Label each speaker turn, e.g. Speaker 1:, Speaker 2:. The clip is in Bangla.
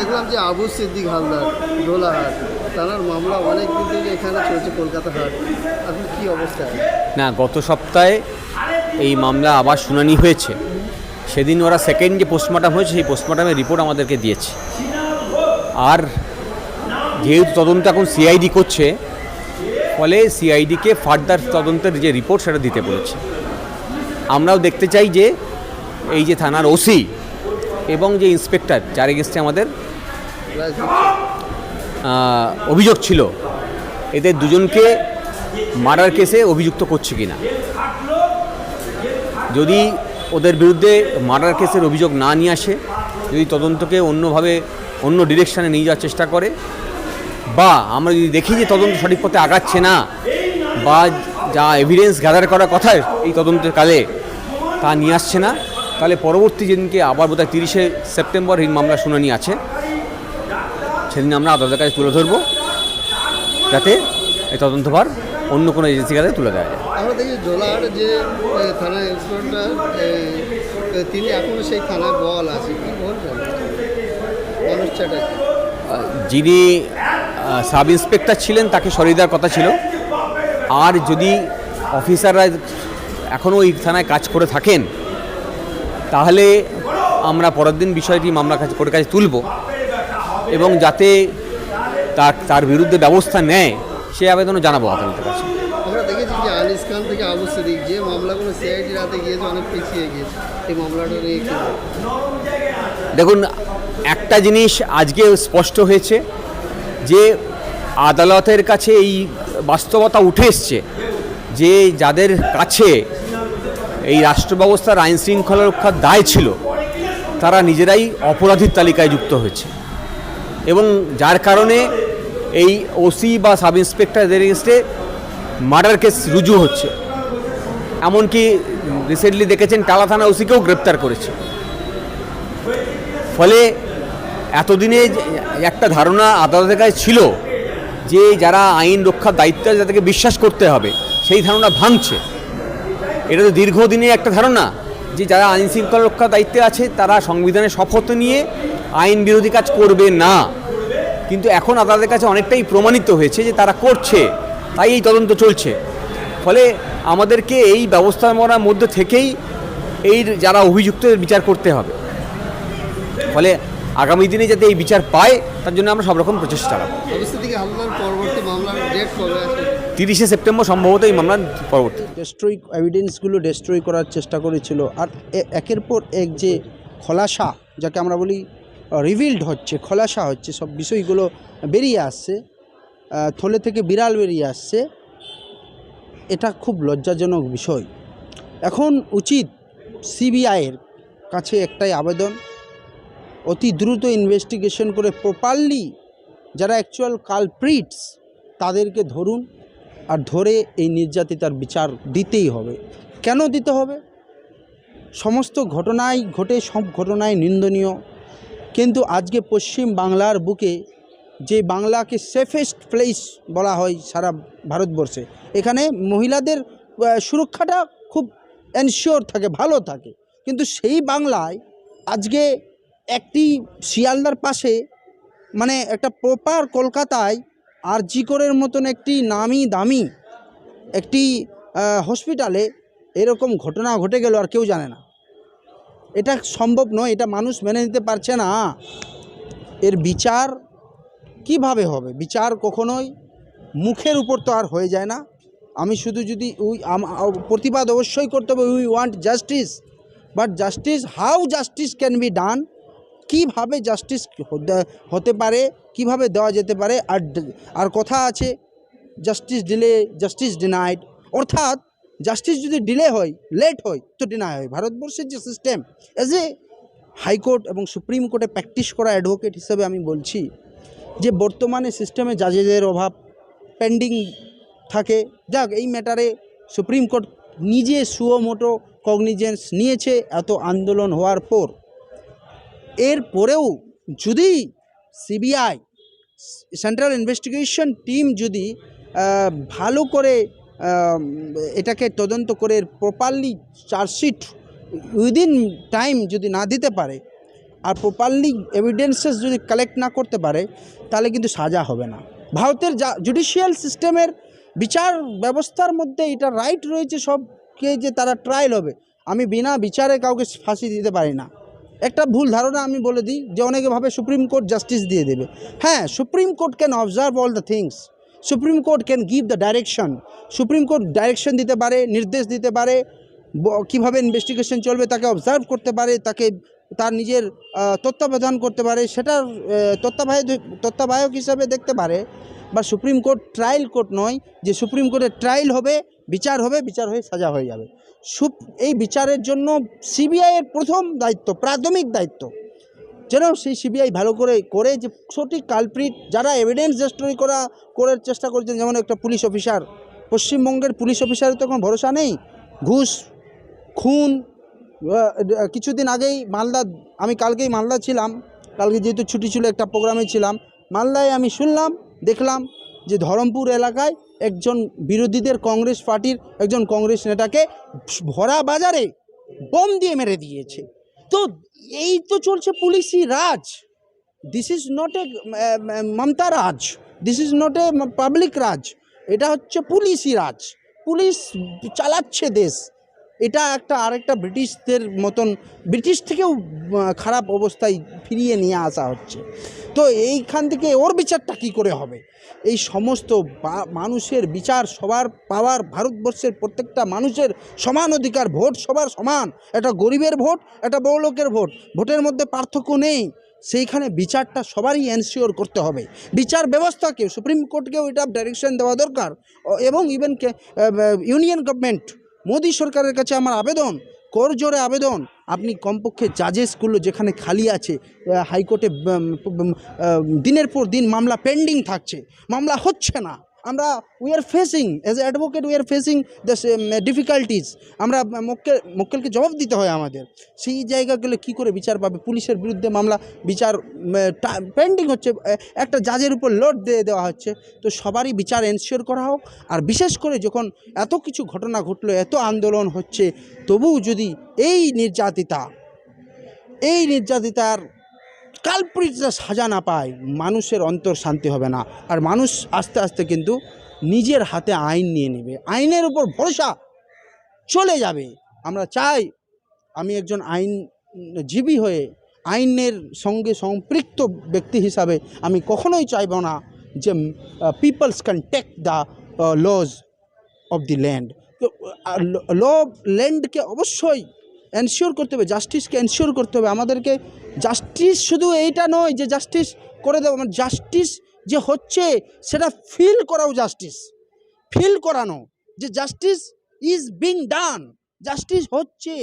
Speaker 1: দেখলাম যে আবু সিদ্দিক হালদার, দোলাহাট, তার মামলা অনেক দিন থেকে এখানে চলছে কলকাতা হাট। এখন কি অবস্থা?
Speaker 2: না, গত সপ্তাহে এই মামলা আবার শুনানি হয়েছে। সেদিন ওরা সেকেন্ড যে পোস্টমর্টম হয়েছে, সেই পোস্টমর্টমের রিপোর্ট আমাদেরকে দিয়েছে। আর যেহেতু তদন্ত এখন সিআইডি করছে, ফলে সিআইডিকে ফার্দার তদন্তের যে রিপোর্ট সেটা দিতে বলেছে। আমরাও দেখতে চাই যে এই যে থানার ওসি এবং যে ইন্সপেক্টর যার এগেস্টে আমাদের অভিযোগ ছিল। এদের দুজনকে মার্ডার কেসে অভিযুক্ত করছে কিনা। যদি ওদের বিরুদ্ধে মার্ডার কেসের অভিযোগ না নিয়ে আসে, যদি তদন্তকে অন্যভাবে, অন্য ডিরেকশানে নিয়ে যাওয়ার চেষ্টা করে, বা আমরা যদি দেখি যে তদন্ত সঠিক পথে আগাচ্ছে না, বা যা এভিডেন্স গ্যাদার করার কথা এই তদন্তের কালে তা নিয়ে আসছে না, তাহলে পরবর্তী যেদিনকে আবার বোধহয় তিরিশে সেপ্টেম্বর এই মামলা শুনানি আছে সেদিন আমরা আদালতের কাছে তুলে ধরবো যাতে এই তদন্তভার অন্য কোনো এজেন্সির কাছে তুলে দেওয়া যায়।
Speaker 1: আমরা দেখি যে থানা ইন্সপেক্টর তিনি এখনও সেই থানায় বল আছে। কি বলবেন? মানুষ চ্যাটার্জি।
Speaker 2: যিনি সাব ইন্সপেক্টর ছিলেন তাকে সরিয়ে দেওয়ার কথা ছিল। আর যদি অফিসাররা এখনও ওই থানায় কাজ করে থাকেন তাহলে আমরা পরের দিন বিষয়টি মামলা কাছে কোর্টের কাছে তুলব। এবং যাতে তার তার বিরুদ্ধে ব্যবস্থা নেয় সে আবেদনও জানাব আদালতের কাছে।
Speaker 1: আমরা দেখেছি যে আনিস খান থেকে আবু সিদ্দিক যে মামলাগুলো সিআইডির হাতে গিয়েছে অনেক পিছিয়ে গিয়েছে। এই মামলাটা নিয়ে
Speaker 2: দেখুন একটা জিনিস আজকে স্পষ্ট হয়েছে যে আদালতের কাছে এই বাস্তবতা উঠে এসছে যে যাদের কাছে এই রাষ্ট্র ব্যবস্থার আইন শৃঙ্খলা রক্ষার দায় ছিল তারা নিজেরাই অপরাধীর তালিকায় যুক্ত হয়েছে। এবং যার কারণে এই ওসি বা সাব ইন্সপেক্টরদের এগেনস্টে মার্ডার কেস রুজু হচ্ছে। এমনকি রিসেন্টলি দেখেছেন টালা থানা ওসিকেও গ্রেপ্তার করেছে। ফলে এতদিনে একটা ধারণা আদালতের কাছে ছিল যে যারা আইন রক্ষার দায়িত্ব আছে তাদেরকে বিশ্বাস করতে হবে, সেই ধারণা ভাঙছে। এটা তো দীর্ঘদিনে একটা ধারণা যে যারা আইন শৃঙ্খলা রক্ষার দায়িত্বে আছে তারা সংবিধানের শপথ নিয়ে আইন বিরোধী কাজ করবে না। কিন্তু এখন আদালতের কাছে অনেকটাই প্রমাণিত হয়েছে যে তারা করছে তাই এই তদন্ত চলছে। ফলে আমাদেরকে এই ব্যবস্থাপনার মধ্যে থেকেই এই যারা অভিযুক্ত বিচার করতে হবে। ফলে আগামী দিনে যাতে এই বিচার পায় তার জন্য আমরা সব রকম প্রচেষ্টা চালাবো। তিরিশে সেপ্টেম্বর সম্ভবত এই মামলার পরবর্তী।
Speaker 3: ডেস্ট্রয় এভিডেন্সগুলো ডেস্ট্রয় করার চেষ্টা করেছিল। আর এ- একের পর এক যে খোলাসা যাকে আমরা বলি রিভিল্ড হচ্ছে, খোলাসা হচ্ছে, সব বিষয়গুলো বেরিয়ে আসছে থলে থেকে বিড়াল বেরিয়ে আসছে। এটা খুব লজ্জাজনক বিষয়। এখন উচিত সিবিআইয়ের কাছে একটাই আবেদন, অতি দ্রুত ইনভেস্টিগেশন করে প্রপারলি যারা অ্যাকচুয়াল কালপ্রিটস তাদেরকে ধরুন আর ধরে এই নির্যাতিতার বিচার দিতেই হবে। কেন দিতে হবে? সমস্ত ঘটনাই ঘটে, সব ঘটনায় নিন্দনীয়। কিন্তু আজকে পশ্চিম বাংলার বুকে যে বাংলাকে সেফেস্ট প্লেস বলা হয় সারা ভারতবর্ষে, এখানে মহিলাদের সুরক্ষাটা খুব এনশিওর থাকে, ভালো থাকে। কিন্তু সেই বাংলায় আজকে একটি শিয়ালদার পাশে মানে একটা প্রপার কলকাতায় আর জিকরের মতন একটি নামি দামি একটি হসপিটালে এরকম ঘটনা ঘটে গেল আর কেউ জানে না। এটা সম্ভব নয়, এটা মানুষ মেনে নিতে পারছে না। এর বিচার কীভাবে হবে? বিচার কখনোই মুখের উপর তো আর হয়ে যায় না। আমি শুধু যদি উই প্রতিবাদ অবশ্যই করতে হবে, we want justice. But justice, how justice can be done? কীভাবে জাস্টিস হতে পারে, কীভাবে দেওয়া যেতে পারে? আর আর কথা আছে, জাস্টিস ডিলে, জাস্টিস ডিনাইড। অর্থাৎ জাস্টিস যদি ডিলে হয় লেট হয়, তো ডিনাই হয়। ভারতবর্ষের যে system as a high court এবং সুপ্রিম কোর্টে প্র্যাকটিস করা অ্যাডভোকেট হিসেবে আমি বলছি যে, বর্তমানে সিস্টেমে জাজেদের অভাব পেন্ডিং থাকে। যাক, এই ম্যাটারে সুপ্রিম কোর্ট নিজে সুয়োমোটো কগনিজেন্স নিয়েছে, এত আন্দোলন হওয়ার পর। এর পরেও যদি সিবিআই সেন্ট্রাল ইনভেস্টিগেশন টিম যদি ভালো করে এটাকে তদন্ত করে প্রপারলি চার্জশিট উইদিন টাইম যদি না দিতে পারে আর প্রপারলি এভিডেন্সেস যদি কালেক্ট না করতে পারে, তাহলে কিন্তু সাজা হবে না। ভারতের যা জুডিশিয়াল সিস্টেমের বিচার ব্যবস্থার মধ্যে এটা রাইট রয়েছে সবকে যে তারা ট্রায়াল হবে। আমি বিনা বিচারে কাউকে ফাঁসি দিতে পারি না। একটা ভুল ধারণা আমি বলে দিই, যে অনেকে ভাবে সুপ্রিম কোর্ট জাস্টিস দিয়ে দেবে। হ্যাঁ supreme court can observe all the things supreme court can give the direction supreme court direction দিতে পারে, নির্দেশ দিতে পারে কীভাবে ইনভেস্টিগেশন চলবে তাকে অবজার্ভ করতে পারে, তাকে, তার নিজের তত্ত্বাবধান করতে পারে, সেটার তত্ত্বাবধায়ক তত্ত্বাবধায়ক হিসাবে দেখতে পারে। বা সুপ্রিম কোর্ট ট্রায়াল কোর্ট নয়, যে সুপ্রিম কোর্টের ট্রায়াল হবে, বিচার হবে, বিচার হয়ে সাজা হয়ে যাবে। সুপ এই বিচারের জন্য সিবিআইয়ের প্রথম দায়িত্ব, প্রাথমিক দায়িত্ব। যেন সেই সিবিআই ভালো করে করে যে সঠিক কালপ্রিট যারা এভিডেন্স ডিস্ট্রয় করা, করার চেষ্টা করছেন যেমন একটা পুলিশ অফিসার পশ্চিমবঙ্গের পুলিশ অফিসারের তো কোনো ভরসা নেই। ঘুষ, খুন কিছুদিন আগেই মালদা, আমি কালকেই মালদা ছিলাম, কালকে যেহেতু ছুটি ছিল, একটা প্রোগ্রামে ছিলাম, মালদায় আমি শুনলাম, দেখলাম যে ধরমপুর এলাকায় একজন বিরোধীদের কংগ্রেস পার্টির একজন কংগ্রেস নেতাকে ভরা বাজারে বোম দিয়ে মেরে দিয়েছে। তো এই তো চলছে পুলিশি রাজ। This is not a Mamata raj. This is not a public raj. এটা হচ্ছে পুলিশি রাজ। পুলিশ চালাচ্ছে দেশ। এটা একটা আরেকটা ব্রিটিশদের মতন, ব্রিটিশ থেকেও খারাপ অবস্থায় ফিরিয়ে নিয়ে আসা হচ্ছে। তো এইখান থেকে ওর বিচারটা কী করে হবে? এই সমস্ত মানুষের বিচার সবার পাওয়ার, ভারতবর্ষের প্রত্যেকটা মানুষের সমান অধিকার, ভোট সবার সমান। একটা গরিবের ভোট, একটা বড় লোকের ভোট। ভোটের মধ্যে পার্থক্য নেই। সেইখানে বিচারটা সবারই এনশিওর করতে হবে। বিচার ব্যবস্থাকে সুপ্রিম কোর্টকেও এটা ডাইরেকশন দেওয়া দরকার। এবং ইভেন ইউনিয়ন গভর্নমেন্ট মোদী সরকারের কাছে আমার আবেদন, কর জোরে আবেদন। আপনি কমপক্ষে জাজেসগুলো যেখানে খালি আছে হাইকোর্টে দিনের পর দিন মামলা পেন্ডিং থাকছে। মামলা হচ্ছে না। আমরা we are facing as a advocate we are facing the difficulties আমরা মক্কেল, মক্কেলকে জবাব দিতে হয় আমাদের। সেই জায়গাগুলো কি করে বিচার পাবে? পুলিশের বিরুদ্ধে মামলা, বিচার পেন্ডিং হচ্ছে একটা জাজের উপর লোড দিয়ে দেওয়া হচ্ছে। তো সবারই বিচার এনশিওর করা হোক। আর বিশেষ করে যখন এত কিছু ঘটনা ঘটলো, এত আন্দোলন হচ্ছে, তবুও যদি এই নির্যাতিতা, এই নির্যাতিতার কালপ্রিটরা সাজা না পায়, মানুষের অন্তর শান্তি হবে না। আর মানুষ আস্তে আস্তে কিন্তু নিজের হাতে আইন নিয়ে নেবে। আইনের উপর ভরসা চলে যাবে। আমরা চাই আমি একজন আইনজীবী হয়ে আইনের সঙ্গে সম্পৃক্ত ব্যক্তি হিসাবে আমি কখনোই চাইব না যে peoples can take the laws of the land law ল্যান্ডকে অবশ্যই এনশিওর করতে হবে জাস্টিসকে এনশিওর করতে হবে। আমাদেরকে জাস্টিস শুধু এইটা নয় যে জাস্টিস করে দেবো মানে জাস্টিস যে হচ্ছে সেটা ফিল করাও জাস্টিস ফিল করানো যে justice is being done justice হচ্ছে